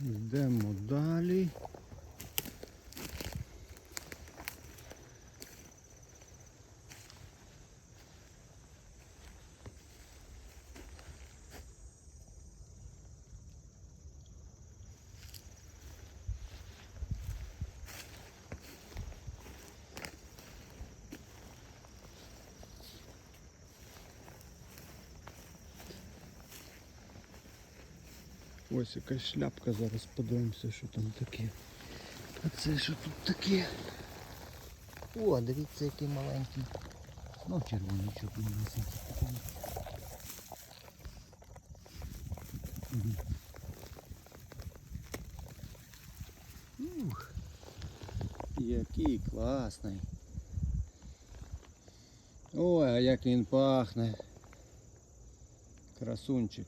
Йдемо далі. Ось якась шляпка, зараз подивимося, що там таке. А це що тут таке? О, дивіться, який маленький. Ну, малесенький такий. Ух, який класний. Ой, а як він пахне. Красунчик.